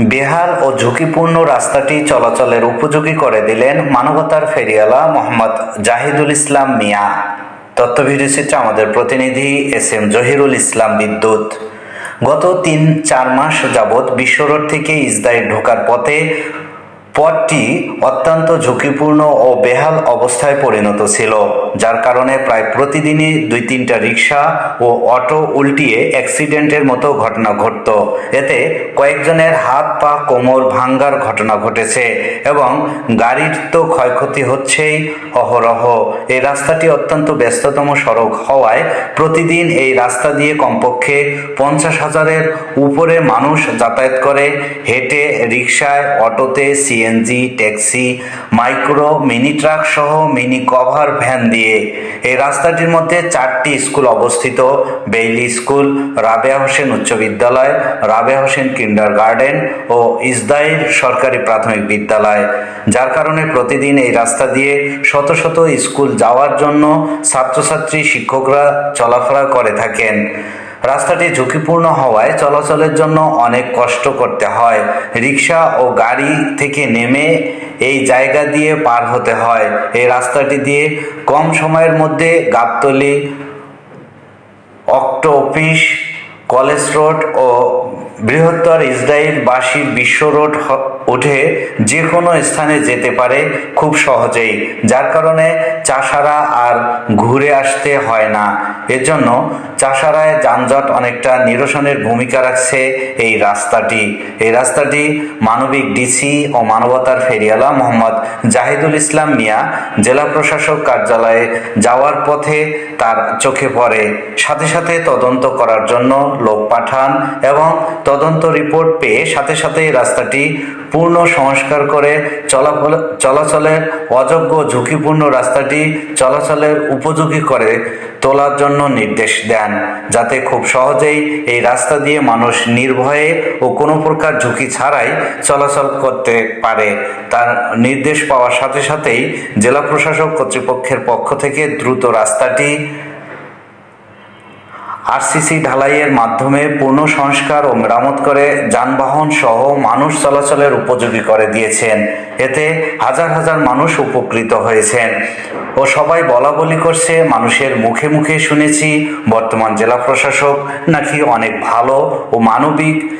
বেহাল ও ঝুঁকিপূর্ণ রাস্তাটি চলাচলের উপযোগী করে দিলেন মানবতার ফেরিওয়ালা মোহাম্মদ জাহিদুল ইসলাম মিয়া। তথ্য আমাদের প্রতিনিধি এস এম জহিরুল ইসলাম বিদ্যুৎ। গত তিন চার মাস যাবৎ বিশ্বরোড থেকে ইসদায় ঢোকার পথে পথটি অত্যন্ত ঝুঁকিপূর্ণ ও বেহাল অবস্থায় পরিণত ছিল, যার কারণে প্রায় প্রতিদিনই দুই তিনটা রিক্সা ও অটো উল্টিয়ে অ্যাক্সিডেন্টের মতো ঘটনা ঘটত। এতে কয়েকজনের হাত পা কোমর ভাঙ্গার ঘটনা ঘটেছে এবং গাড়ির তো ক্ষয়ক্ষতি হচ্ছেই অহরহ। এই রাস্তাটি অত্যন্ত ব্যস্ততম সড়ক হওয়ায় প্রতিদিন এই রাস্তা দিয়ে কমপক্ষে পঞ্চাশ হাজারের উপরে মানুষ যাতায়াত করে, হেঁটে রিক্সায় অটোতে CNG taxi micro mini truck সহ মিনি কভার ভ্যান দিয়ে এই রাস্তাটির মধ্যে চারটি স্কুল অবস্থিত। বেইলি স্কুল, রাবেয়া হোসেন উচ্চ বিদ্যালয়, রাবেয়া হোসেন কিন্ডার গার্ডেন ও ইসদাইল সরকারি প্রাথমিক বিদ্যালয়। যার কারণে প্রতিদিন এই রাস্তা দিয়ে শত শত স্কুল যাওয়ার জন্য ছাত্রছাত্রী, শিক্ষকরা চলাফেরা করে থাকেন। রাস্তাটি ঝুঁকিপূর্ণ হওয়ায় চলাচলের জন্য অনেক কষ্ট করতে হয়। রিক্সা ও গাড়ি থেকে নেমে এই জায়গা দিয়ে পার হতে হয়। এই রাস্তাটি দিয়ে কম সময়ের মধ্যে গাবতলি অক্টো অফিস কলেজ রোড ও বৃহত্তর ইসরায়েল বাসী বিশ্ব রোড উঠে যে কোনো স্থানে যেতে পারে খুব সহজেই, যার কারণে চাষারা আর ঘুরে আসতে হয় না। এর জন্য চাষারায় যানজট অনেকটা নিরসনের ভূমিকা রাখছে এই রাস্তাটি। এই রাস্তাটি মানবিক ডিসি ও মানবতার ফেরিয়ালা মোহাম্মদ জাহিদুল ইসলাম মিয়া জেলা প্রশাসক কার্যালয়ে যাওয়ার পথে তার চোখে পড়ে। সাথে সাথে তদন্ত করার জন্য লোক পাঠান এবং তদন্ত রিপোর্ট পেয়ে সাথে সাথে এই রাস্তাটি পূর্ণ সংস্কার করে চলাফল চলাচলের অযোগ্য ঝুঁকিপূর্ণ রাস্তাটি চলাচলের উপযোগী করে তোলার জন্য নির্দেশ দেন, যাতে খুব সহজেই এই রাস্তা দিয়ে মানুষ নির্ভয়ে ও কোনো প্রকার ঝুঁকি ছাড়াই চলাচল করতে পারে। তার নির্দেশ পাওয়ার সাথে সাথেই জেলা প্রশাসক কর্তৃপক্ষের পক্ষ থেকে দ্রুত রাস্তাটি আরসিসি ঢালাইয়ের মাধ্যমে পূর্ণ সংস্কার ও মেরামত করে যানবাহন সহ মানুষ চলাচলের উপযোগী করে দিয়েছেন। এতে হাজার হাজার মানুষ উপকৃত হয়েছেন। ও সবাই বলা বলি করছে, মানুষের মুখে মুখে শুনেছি, বর্তমান জেলা প্রশাসক নাকি অনেক ভালো ও মানবিক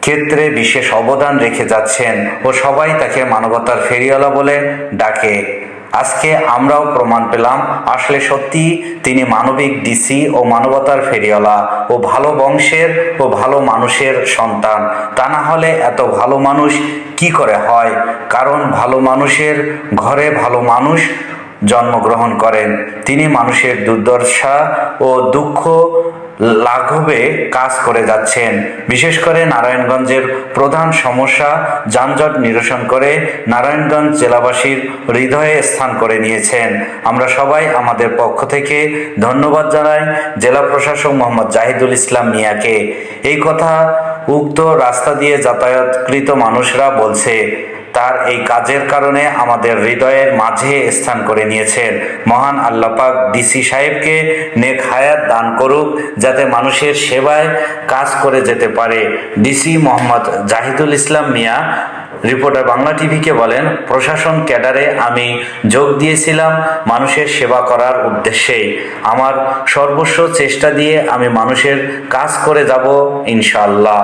ক্ষেত্রে বিশেষ অবদান রেখে যাচ্ছেন। ও সবাই তাকে মানবতার ফেরিওয়ালা বলে ডাকে। আজকে আমরাও প্রমাণ পেলাম, আসলে সত্যি তিনি মানবিক ডিসি ও মানবতার ফেরিওয়ালা ও ভালো বংশের ও ভালো মানুষের সন্তান। তা না হলে এত ভালো মানুষ কি করে হয়? কারণ ভালো মানুষের ঘরে ভালো মানুষ জন্মগ্রহণ করেন। তিনি মানুষের দুর্দশা ও দুঃখ লাঘবে কাজ করে যাচ্ছেন। বিশেষ করে নারায়ণগঞ্জের প্রধান সমস্যা, যানজট নিরসন করে নারায়ণগঞ্জ জেলাবাসীর হৃদয়ে স্থান করে নিয়েছেন। আমরা সবাই আমাদের পক্ষ থেকে ধন্যবাদ জানাই জেলা প্রশাসক মোহাম্মদ জাহিদুল ইসলাম মিয়াকে। এই কথা উক্ত রাস্তা দিয়ে যাতায়াতকৃত মানুষরা বলছে। তার এই কাজের কারণে আমাদের হৃদয়ের মাঝে স্থান করে নিয়েছেন। মহান আল্লাপাক ডিসি সাহেবকে নেক হায়াত দান করুক, যাতে মানুষের সেবায় কাজ করে যেতে পারে। ডিসি মোহাম্মদ জাহিদুল ইসলাম মিয়া, রিপোর্টার বাংলা টিভিকে বলেন, প্রশাসন ক্যাডারে আমি যোগ দিয়েছিলাম মানুষের সেবা করার উদ্দেশ্যে। আমার সর্বস্ব চেষ্টা দিয়ে আমি মানুষের কাজ করে যাব ইনশাআল্লাহ।